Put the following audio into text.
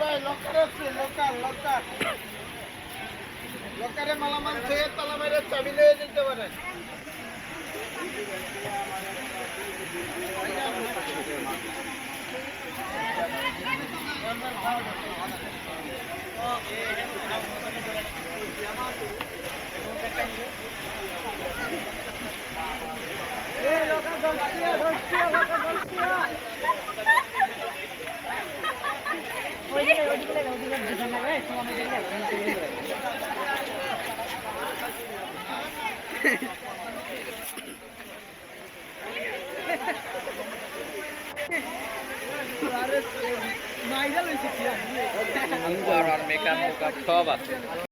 ভাই লক্কার আছে লক্কারে মালামাল খেয়ে তালা মেরে চাবি নিয়ে যেতে পারে। আর মেকআপ মেকআপ সব আছে।